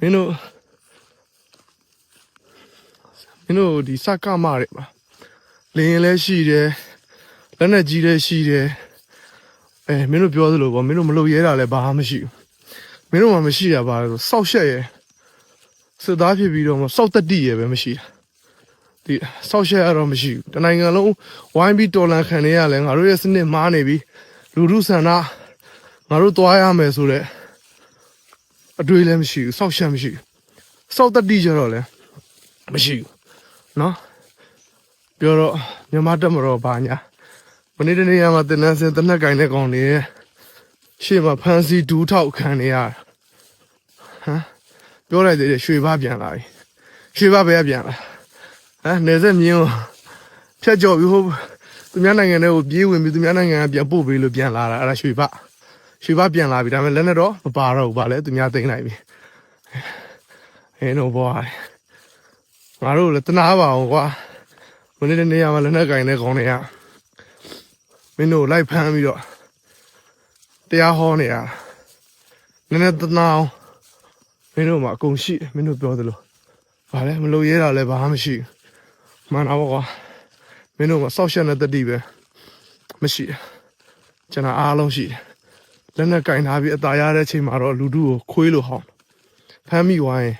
မင်းတို့မင်းတို့ဒီစကမတွေပါလင်းရင်လည်းရှိတယ်လက်နဲ့ကြီးလည်းရှိတယ်အဲမင်းတို့ပြောသလိုပေါ့မင်းတို့မလုပ်ရဲတာလည်းဘာမှမရှိဘူးမင်းတို့မှမရှိတာပါလဲဆိုစောက်ရှက်ရဲစစ်သားဖြစ်ပြီးတော့မှစောက်တက်တိရဲပဲမရှိတာဒီစောက်ရှက်ရတော့မရှိဘူးတနိုင်ငံလုံးဝိုင်းပြီးတော်လန်ခံနေရလဲငါတို့ရဲ့စနစ်မားနေပြီလူလူဆန္ဒငါတို့သွားရမယ်ဆိုတော့ အတွေ့လည်းမရှိဘူးစောက်ရှက်မရှိဘူးစောက်တတိကြတော့လည်းမရှိဘူးเนาะပြောတော့မြန်မာတက်မတော်ဘာညာမနေ့တနေ့ကမှတင်နန်းစင်တနက်ကင်တဲ့ကောင်တွေရဲ့ရှေ့မှာဖန်စီဒူးထောက်ခံနေရတာဟမ်ပြောလိုက်သေးတယ်ရွှေဘာပြန်လာပြီရွှေဘာပဲပြန်လာဟမ်နေဆက်မြင်းကိုဖြတ်ကျော်ပြီးဟိုသူများနိုင်ငံထဲကိုပြေးဝင်ပြီးသူများနိုင်ငံကပြန်ပို့ပေးလို့ပြန်လာတာအဲ့ဒါရွှေဘာ ရွှေဘပြန်လာပြီဒါပေမဲ့လက်နဲ့တော့မပါတော့ဘူးဗာလဲသူများသိမ့်လိုက်ပြီဟင်းတော့ဘွားငါတို့လည်းတနာပါအောင်ကွာမနေ့တနေ့ကမှလက်နဲ့ကင်တဲ့ခေါင်းတွေကမင်းတို့လိုက်ဖမ်းပြီးတော့တရားဟောနေရတာနည်းနည်းတနာအောင်မင်းတို့မှာအကုန်ရှိတယ်မင်းတို့ပြောသလိုဗာလဲမလို့ရဲတာလည်းဘာမှမရှိဘူးမှန်တော့ကွာမင်းတို့မှာစောက်ရှက်တဲ့တတိပဲမရှိတယ်ကျွန်တော်အားလုံးရှိတယ် လက်နဲ့ကင်ထားပြီးအตาရတဲ့အချိန်မှာတော့လူတူကိုခွေးလို့ဟောင်းဖမ်းမိသွားရင်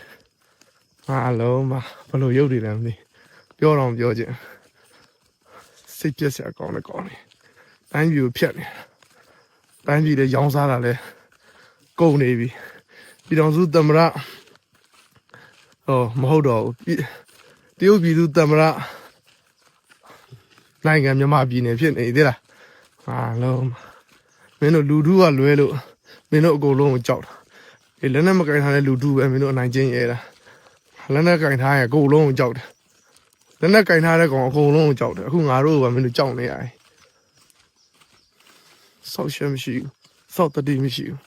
ငါအလုံးမဘလို့ရုပ်တွေလဲမသိပြောတော့မပြောချင်စိတ်ပြက်စရာကောင်းတယ်ကောင်းတယ်တိုင်းပြည်ကိုဖျက်နေတိုင်းပြည်လည်းရောင်းစားတာလဲကုန်နေပြီပြည်တော်စုသမ္မတဟောမဟုတ်တော့ဘူးပြည်တရုတ်ပြည်သူသမ္မတနိုင်ငံမြန်မာပြည်နယ်ဖြစ်နေသေးလားဟာလုံးမ မင်းတို့လူထုကလွဲလို့မင်းတို့အကုန်လုံးကိုကြောက်တာအေးလက်နဲ့မကင်ထားတဲ့လူထုပဲမင်းတို့အနိုင်ကျင့်ရဲတာလက်နဲ့ကင်ထားရင်အကုန်လုံးကိုကြောက်တယ်လက်နဲ့ကင်ထားတဲ့ကောင်အကုန်လုံးကိုကြောက်တယ်အခုငါတို့ကမင်းတို့ကြောက်နေရတယ်ဆောက်ရှက်မရှိဘူးဆောက်တတိမရှိဘူး